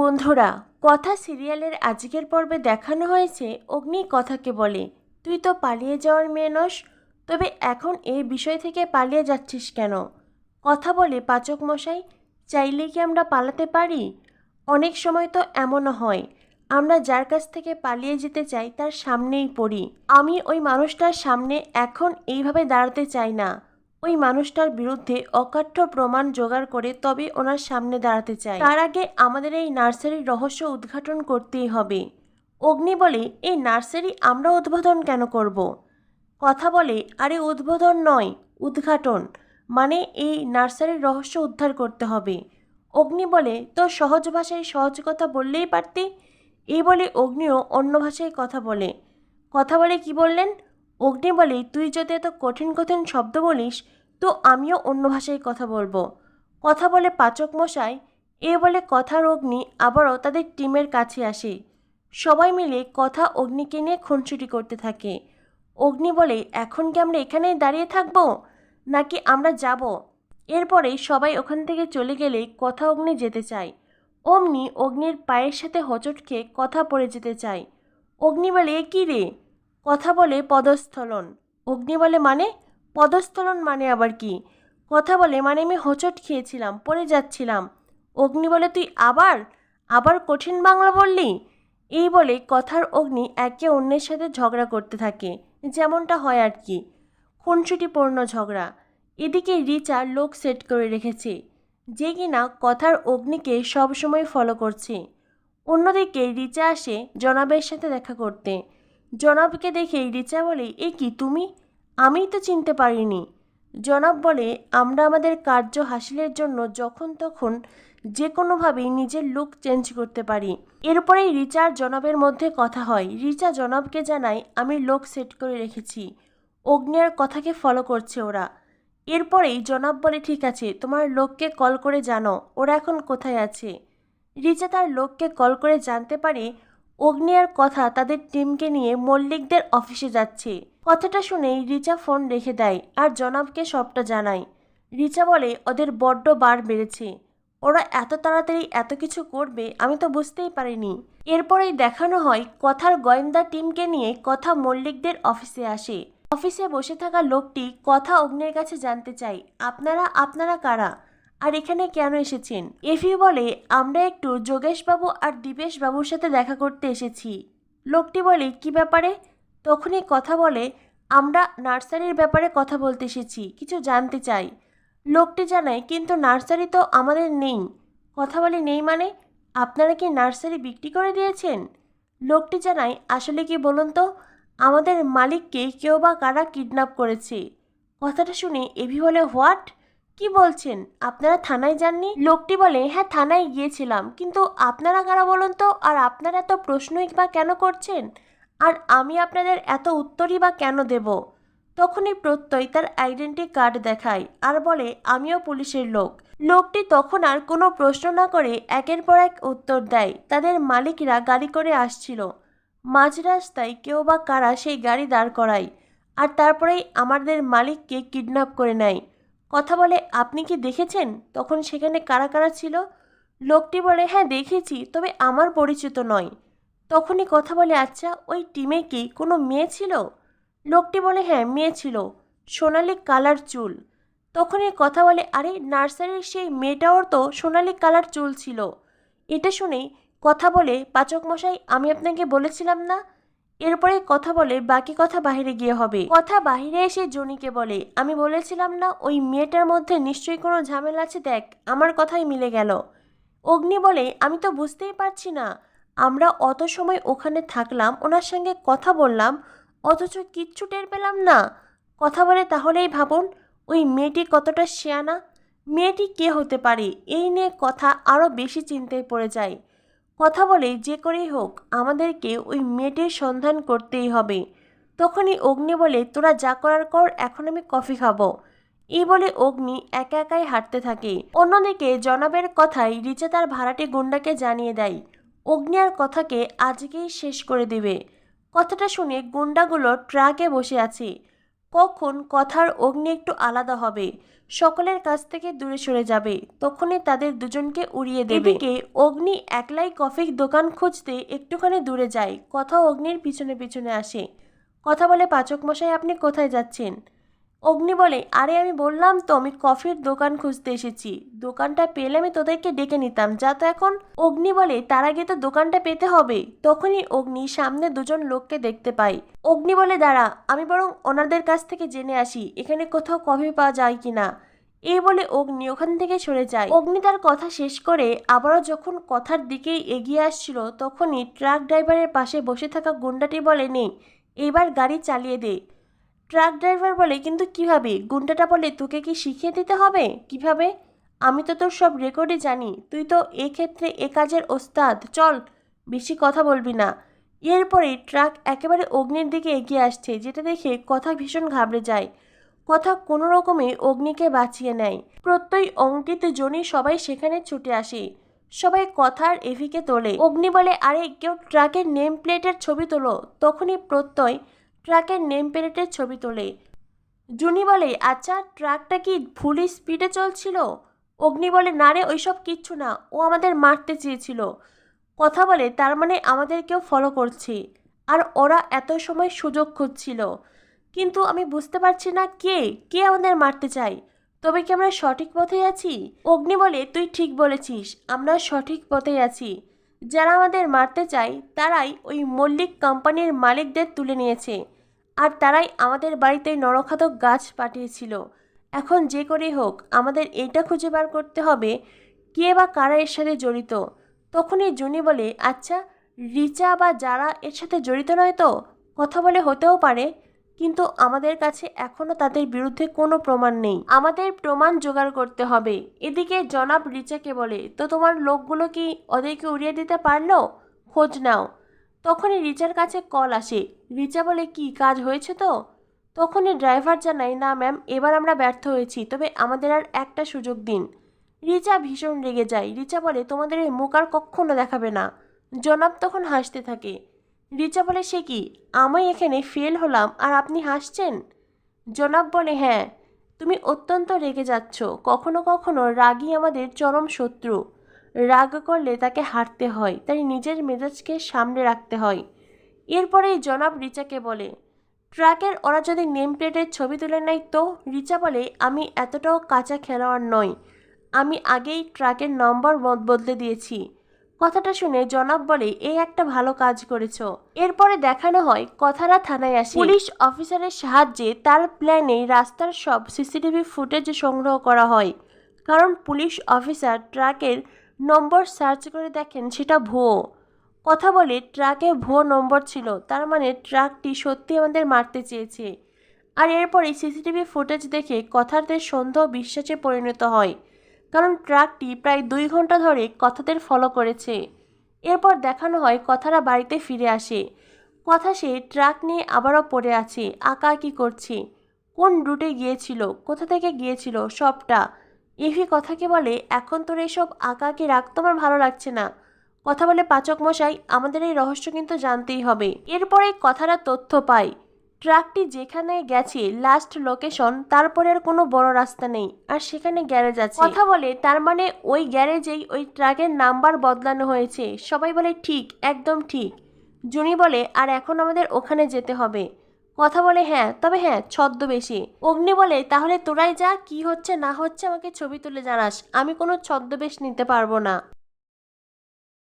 বন্ধুরা, কথা সিরিয়ালের আজকের পর্বে দেখানো হয়েছে, অগ্নি কথাকে বলে। তুই তো পালিয়ে যাওয়ার মেয়ে নস, তবে এখন এই বিষয় থেকে পালিয়ে যাচ্ছিস কেন? কথা বলে পাচক মশাই, চাইলে কি আমরা পালাতে পারি? অনেক সময় তো এমনও হয়, আমরা যার কাছ থেকে পালিয়ে যেতে চাই তার সামনেই পড়ি। আমি ওই মানুষটার সামনে এখন এইভাবে দাঁড়াতে চাই না। ওই মানুষটার বিরুদ্ধে অকাঠ্য প্রমাণ জোগাড় করে তবে ওনার সামনে দাঁড়াতে চাই তার আগে আমাদের এই নার্সারির রহস্য উদ্ঘাটন করতেই হবে। অগ্নি বলে, এই নার্সারি আমরা উদ্বোধন কেন করব। কথা বলে, আরে উদ্বোধন নয়, উদ্ঘাটন। মানে এই নার্সারির রহস্য উদ্ধার করতে হবে। অগ্নি বলে তো সহজ ভাষায় সহজ কথা বললেই পারতি? এই বলে অগ্নিও অন্য ভাষায় কথা বলে। কথা বলে কি বললেন? অগ্নি বলে তুই যদি এত কঠিন কঠিন শব্দ বলিস, তো আমিও অন্য ভাষায় কথা বলব। কথা বলে পাচক মশাই, এ বলে কথার অগ্নি আবারও তাদের টিমের কাছে আসে। সবাই মিলে কথা অগ্নিকে নিয়ে খুনসুটি করতে থাকে। অগ্নি বলে, এখন কি আমরা এখানেই দাঁড়িয়ে থাকব? নাকি আমরা যাব? এরপরে সবাই ওখান থেকে চলে গেলে কথা অগ্নি যেতে চায়। অমনি অগ্নির পায়ের সাথে হচট খেয়ে কথা পড়ে যেতে চায়। অগ্নি বলে কী রে? কথা বলে পদস্থলন। অগ্নি বলে মানে? পদস্থলন মানে আবার কি? কথা বলে মানে আমি হোঁচট খেয়েছিলাম, পড়ে যাচ্ছিলাম। অগ্নি বলে, তুই আবার? আবার কঠিন বাংলা বললি? এই বলে কথার অগ্নি একে অন্যের সাথে ঝগড়া করতে থাকে। যেমনটা হয় আর কি। খুনসুটিপূর্ণ ঝগড়া। এদিকে রিচা লোক সেট করে রেখেছে, যে কিনা কথার অগ্নিকে সবসময় ফলো করছে। অন্যদিকে রিচা আসে জনাবের সাথে দেখা করতে। জনাবকে দেখেই রিচা বলে, এ কি তুমি? আমিই তো চিনতে পারিনি। জনাব বলে, আমরা আমাদের কার্য হাসিলের জন্য যখন তখন যে কোনোভাবেই নিজের লুক চেঞ্জ করতে পারি। এরপরেই রিচা আর জনাবের মধ্যে কথা হয়। রিচা জনাবকে জানায়, আমি লোক সেট করে রেখেছি। অগ্নিয়ার কথাকে ফলো করছে ওরা। এরপরেই জনাব বলে, ঠিক আছে, তোমার লোককে কল করে জানো ওরা এখন কোথায় আছে? রিচা তার লোককে কল করে জানতে পারে অগ্নিয়ার কথা তাদের টিমকে নিয়ে মল্লিকদের অফিসে যাচ্ছে। কথাটা শুনেই রিচা ফোন রেখে দেয় আর জনাবকে সবটা জানায়। রিচা বলে, ওদের বড্ড বার বেড়েছে ওরা এত তাড়াতাড়ি এত কিছু করবে, আমি তো বুঝতেই পারিনি। এরপরেই দেখানো হয়, কথার গোয়েন্দা টিমকে নিয়ে কথা মল্লিকদের অফিসে আসে। অফিসে বসে থাকা লোকটি কথা অগ্নির কাছে জানতে চাই আপনারা আপনারা কারা? আর এখানে কেন এসেছেন? এফি বলে, আমরা একটু যোগেশবাবু আর দীপেশ বাবুর সাথে দেখা করতে এসেছি। লোকটি বলে, কি ব্যাপারে? তখনই কথা বলে, আমরা নার্সারির ব্যাপারে কথা বলতে এসেছি, কিছু জানতে চাই। লোকটি জানায়, কিন্তু নার্সারি তো আমাদের নেই। কথা বলে নেই মানে? আপনারা কি নার্সারি বিক্রি করে দিয়েছেন? লোকটি জানায়, আসলে কি বলুন তো, আমাদের মালিককে কেউ বা কারা কিডন্যাপ করেছে? কথাটা শুনে এভি বলে, হোয়াট? কি বলছেন? আপনারা থানায় যাননি? লোকটি বলে হ্যাঁ থানায় গিয়েছিলাম। কিন্তু আপনারা কারা বলুন তো? আর আপনারা এত প্রশ্নই বা কেন করছেন? আর আমি আপনাদের এত উত্তরই বা কেন দেব? তখনই প্রত্যয় তার আইডেন্টি কার্ড দেখায় আর বলে, আমিও পুলিশের লোক। লোকটি তখন আর কোনো প্রশ্ন না করে একের পর এক উত্তর দেয়। তাদের মালিকরা গাড়ি করে আসছিল। মাঝ রাস্তায় কেউ বা কারা সেই গাড়ি দাঁড় করায়। আর তারপরেই আমাদের মালিককে কিডন্যাপ করে নেয়। কথা বলে, আপনি কি দেখেছেন? তখন সেখানে কারা কারা ছিল? লোকটি বলে হ্যাঁ দেখেছি, তবে আমার পরিচিত নয়। তখনই কথা বলে আচ্ছা ওই টিমে কি কোনো মেয়ে ছিল? লোকটি বলে হ্যাঁ মেয়ে ছিল, সোনালি কালার চুল। তখনই কথা বলে, আরে, নার্সারির সেই মেয়েটাওর তো সোনালি কালার চুল ছিল। এটা শুনেই কথা বলে, পাচক মশাই, আমি আপনাকে বলেছিলাম না? এরপরে কথা বলে, বাকি কথা বাইরে গিয়ে হবে। কথা বাইরে এসে জনিকে বলে, আমি বলেছিলাম না, ওই মেয়েটার মধ্যে নিশ্চয়ই কোনো ঝামেলা আছে, দেখ, আমার কথাই মিলে গেল। অগ্নি বলে, আমি তো বুঝতেই পারছি না। আমরা অত সময় ওখানে থাকলাম, ওনার সঙ্গে কথা বললাম, অথচ কিচ্ছু টের পেলাম না। কথা বলে তাহলেই ভাবুন, ওই মেয়েটি কতটা শেয়ানা। মেয়েটি কে হতে পারে? এই নিয়ে কথা আরও বেশি চিন্তায় পড়ে যায়। কথা বলে যে করেই হোক, আমাদেরকে ওই মেয়েটির সন্ধান করতেই হবে। তখনই অগ্নি বলে, তোরা যা করার কর, এখন আমি কফি খাব। এই বলে অগ্নি একা একাই হাঁটতে থাকে। অন্যদিকে জনাবের কথাই রিচা তার ভাড়াটে গুন্ডাকে জানিয়ে দেয়। অগ্নি আর কথাকে আজকেই শেষ করে দিবে। কথাটা শুনে গুন্ডাগুলো ট্রাকে বসে আছে। কখন কথার অগ্নি একটু আলাদা হবে। সকলের কাছ থেকে দূরে সরে যাবে। তখনই তাদের দুজনকে উড়িয়ে দেবে। কে অগ্নি একলাই কফির দোকান খুঁজতে একটুখানি দূরে যায়। কথা অগ্নির পিছনে পিছনে আসে। কথা বলে পাচক মশাই আপনি কোথায় যাচ্ছেন? অগ্নি বলে, আরে, আমি বললাম তো, আমি কফির দোকান খুঁজতে এসেছি। দোকানটা পেলে আমি তোদেরকে ডেকে নিতাম। যা তো এখন। অগ্নি বলে, তার আগে তো দোকানটা পেতে হবে। তখনই অগ্নি সামনে দুজন লোককে দেখতে পাই অগ্নি বলে, দাঁড়া, আমি বরং ওনাদের কাছ থেকে জেনে আসি, এখানে কোথাও কফি পাওয়া যায় কিনা? এই বলে অগ্নি ওখান থেকে সরে যায়। অগ্নি তার কথা শেষ করে আবারও যখন কথার দিকেই এগিয়ে আসছিল, তখনই ট্রাক ড্রাইভারের পাশে বসে থাকা গুন্ডাটি বলে নেই এবার গাড়ি চালিয়ে দে। ট্রাক ড্রাইভার বলে, কিন্তু কীভাবে গুন্ডাটা বলে তোকে কি শিখিয়ে দিতে হবে? কীভাবে? আমি তো তোর সব রেকর্ডই জানি। তুই তো এক্ষেত্রে এ কাজের ওস্তাদ। চল, বেশি কথা বলবি না। এরপরেই ট্রাক একেবারে অগ্নির দিকে এগিয়ে আসছে, যেটা দেখে কথা ভীষণ ঘাবড়ে যায়। কথা কোনো রকমে অগ্নিকে বাঁচিয়ে নেয়। প্রত্যয়, অঙ্কিত, জনি সবাই সেখানে ছুটে আসে। সবাই কথার এভিকে তোলে। অগ্নি বলে, আরে, কেউ ট্রাকের নেম প্লেটের ছবি তোলো। তখনই প্রত্যয় ট্রাকের নেম প্লেটের ছবি তোলে। জুনি বলে আচ্ছা ট্রাকটা কি ফুল স্পিডে চলছিল? অগ্নি বলে, না রে, ওইসব কিচ্ছু না, ও আমাদের মারতে চেয়েছিল। কথা বলে, তার মানে আমাদের কেউ ফলো করছে, আর ওরা এত সময় সুযোগ খুঁজছিল। কিন্তু আমি বুঝতে পারছি না কে কে আমাদের মারতে চাই তবে কি আমরা সঠিক পথে আছি? অগ্নি বলে, তুই ঠিক বলেছিস, আমরা সঠিক পথে আছি। যারা আমাদের মারতে চায়, তারাই ওই মল্লিক কোম্পানির মালিকদের তুলে নিয়েছে। আর তারাই আমাদের বাড়িতে নরখাতক গাছ পাঠিয়েছিল। এখন যে করেই হোক, আমাদের এইটা খুঁজে বার করতে হবে, কে বা কারা এর সাথে জড়িত। তখনই জুনি বলে আচ্ছা রিচা বা যারা এর সাথে জড়িত নয় তো? কথা বলে হতেও পারে। কিন্তু আমাদের কাছে এখনও তাদের বিরুদ্ধে কোনো প্রমাণ নেই। আমাদের প্রমাণ জোগাড় করতে হবে। এদিকে জনাব রিচাকে বলে, তো তোমার লোকগুলো কি ওদেরকে উড়িয়ে দিতে পারল? খোঁজ নাও। তখনই রিচার কাছে কল আসে। রিচা বলে, কি কাজ হয়েছে তো? তখনই ড্রাইভার জানায়, না ম্যাম, এবার আমরা ব্যর্থ হয়েছি, তবে আমাদের আর একটা সুযোগ দিন। রিচা ভীষণ রেগে যায়। রিচা বলে, তোমাদের এই মুখ আর কখনো দেখাবে না। জনাব তখন হাসতে থাকে। রিচা বলে, সে কি? আমি এখানে ফেল হলাম আর আপনি হাসছেন? জনাব বলে হ্যাঁ তুমি অত্যন্ত রেগে যাচ্ছ। কখনো কখনো রাগই আমাদের চরম শত্রু। রাগ করলে তাকে হারতে হয়, তাই নিজের মেজাজকে সামনে রাখতে হয়। এরপরেই জনাব রিচাকে বলে, ট্রাকের ওরা যদি নেম প্লেটের ছবি তুলে নেয় তো? রিচা বলে, আমি এতটাও কাঁচা খেলোয়াড় নই। আমি আগেই ট্রাকের নম্বর বদ- বদলে দিয়েছি। কথাটা শুনে জনাব বলে এই একটা ভালো কাজ করেছ। এরপরে দেখানো হয় কথারা থানায় আসে। পুলিশ অফিসারের সাহায্যে তার প্ল্যানে রাস্তার সব সিসিটিভি ফুটেজ সংগ্রহ করা হয়। কারণ পুলিশ অফিসার ট্রাকের নম্বর সার্চ করে দেখেন সেটা ভুয়ো। কথা বলে, ট্রাকে ভুয়ো নম্বর ছিল, তার মানে ট্রাকটি সত্যি আমাদের মারতে চেয়েছে। আর এরপরে সিসিটিভি ফুটেজ দেখে কথাদের সন্দেহ বিশ্বাসে পরিণত হয়। কারণ ট্রাকটি প্রায় দুই ঘণ্টা ধরে কথাদের ফলো করেছে। এরপর দেখানো হয় কথারা বাড়িতে ফিরে আসে। কথা সে ট্রাক নিয়ে আবারও পড়ে আছে, আঁকা কি করছে। কোন রুটে গিয়েছিল, কোথা থেকে গিয়েছিল সবটা? এভি কথাকে বলে, এখন তোর এসব আঁকা কি রাখতে আমার ভালো লাগছে না। কথা বলে পাচক মশাই, আমাদের এই রহস্য কিন্তু জানতেই হবে। এরপরে কথারা তথ্য পায়। ট্রাকটি যেখানে গেছে লাস্ট লোকেশন তারপরে আর কোনো বড় রাস্তা নেই, আর সেখানে গ্যারেজ আছে। কথা বলে, তার মানে ওই গ্যারেজেই ওই ট্রাকের নাম্বার বদলানো হয়েছে। সবাই বলে, ঠিক, একদম ঠিক। জুনি বলে, আর এখন আমাদের ওখানে যেতে হবে। কথা বলে হ্যাঁ তবে হ্যাঁ ছদ্মবেশী। অগ্নি বলে, তাহলে তোরাই যা, কি হচ্ছে না হচ্ছে আমাকে ছবি তুলে জানাস। আমি কোনো ছদ্মবেশ নিতে পারব না।